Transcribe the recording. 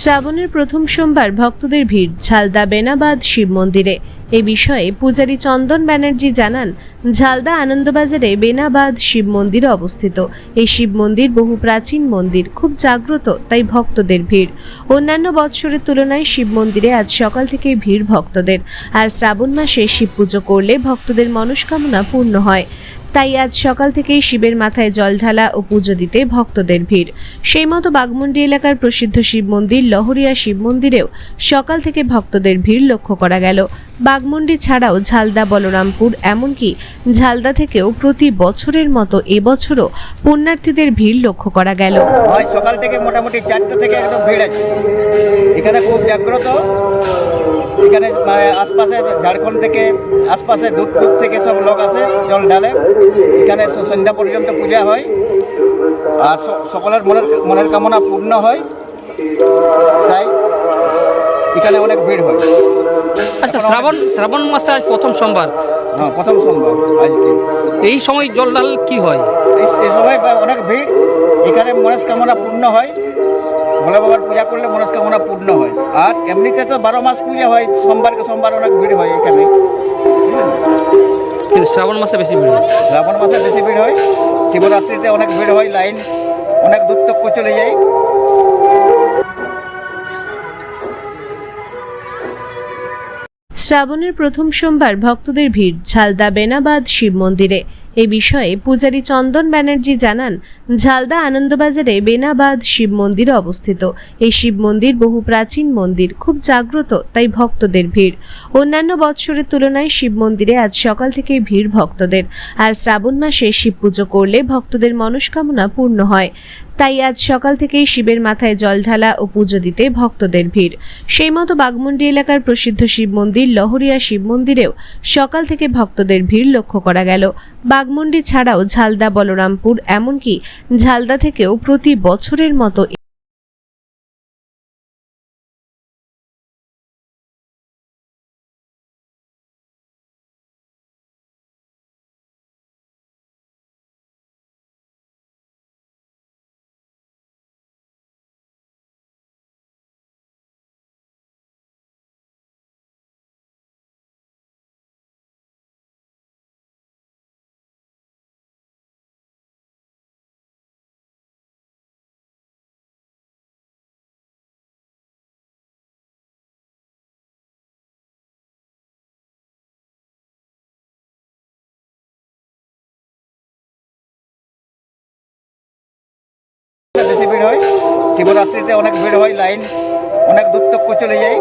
শ্রাবণের প্রথম সোমবার ভক্তদের ভিড়, ঝালদা বেনাবাদ শিব মন্দিরে। এ বিষয়ে পূজারী চন্দন ব্যানার্জি জানান, ঝালদা আনন্দবাজারে বেনাবাদ শিব মন্দির অবস্থিত। এই শিব মন্দির বহু প্রাচীন মন্দির, খুব জাগ্রত, তাই ভক্তদের ভিড়। অন্যান্য বৎসরের তুলনায় শিব মন্দিরে আজ সকাল থেকে ভিড় ভক্তদের। আর শ্রাবণ মাসে শিব পুজো করলে ভক্তদের মনস্কামনা পূর্ণ হয়। তাই আজ সকাল থেকেই শিবের মাথায় জল ঢালা ও পুজো দিতে ভক্তদের ভিড়। সেই মতো বাগমুন্ডি এলাকার প্রসিদ্ধ শিব মন্দির লহরিয়া শিব মন্দিরেও সকাল থেকে ভক্তদের ভিড় লক্ষ্য করা গেল। বাগমুন্ডি ছাড়াও ঝালদা, বলরামপুর এমনকি ঝালদা থেকেও প্রতি বছরের মতো এবছরও পুণ্যার্থীদের ভিড় লক্ষ্য করা গেল। হয় সকাল থেকে মোটামুটি চারটে থেকে একদম ভিড় আছে। এখানে খুব জাগ্রত। এখানে মানে আশপাশে ঝাড়খণ্ড থেকে আশপাশে দূর দূর থেকে সব লোক আসে। জল ঢালে এখানে সন্ধ্যা পর্যন্ত পূজা হয়। আর সকলের মনের মনের কামনা পূর্ণ হয়। তাই এখানে অনেক ভিড় হয়। আচ্ছা শ্রাবণ শ্রাবণ মাসে আজ প্রথম সোমবার। হ্যাঁ প্রথম সোমবার আজকে। এই সময় জল ঢাল কি হয়? এই সময় অনেক ভিড়। এখানে মনস্কামনা পূর্ণ হয়। ভোলে বাবার পূজা করলে মনস্কামনা পূর্ণ হয়। আর এমনিতে তো বারো মাস পূজা হয়। সোমবারকে সোমবার অনেক ভিড় হয় এখানে। কিন্তু শ্রাবণ মাসে বেশি ভিড় হয়। শ্রাবণ মাসে বেশি ভিড় হয়। শিবরাত্রিতে অনেক ভিড় হয় লাইন। অনেক দূর তক চলে যায়। শ্রাবণের প্রথম সোমবার ভক্তদের ভিড় ঝালদা বেনাবাদ শিব মন্দিরে। এ বিষয়ে পূজারী চন্দন ব্যানার্জি জানান, ঝালদা আনন্দবাজারে বেনাবাদ শিব মন্দির অবস্থিত। এই শিব মন্দির বহু প্রাচীন মন্দির, খুব জাগ্রত, তাই ভক্তদের ভিড়। অন্যান্য বৎসরের তুলনায় শিব মন্দিরে আজ সকাল থেকে ভিড় ভক্তদের। আর শ্রাবণ মাসে শিব পুজো করলে ভক্তদের মনস্কামনা পূর্ণ হয়। তাই আজ সকাল থেকেই শিবের মাথায় জল ঢালা ও পুজো দিতে ভক্তদের ভিড়। সেই মতো বাগমুন্ডি এলাকার প্রসিদ্ধ শিব মন্দির, লহরিয়া শিব মন্দিরেও সকাল থেকে ভক্তদের ভিড় লক্ষ্য করা গেল। বাগমুন্ডি ছাড়াও ঝালদা বলরামপুর এমনকি ঝালদা থেকেও প্রতি বছরের মতো শিবরাত্রিতে অনেক ভিড় হয় লাইন অনেক দূর চলে যায়।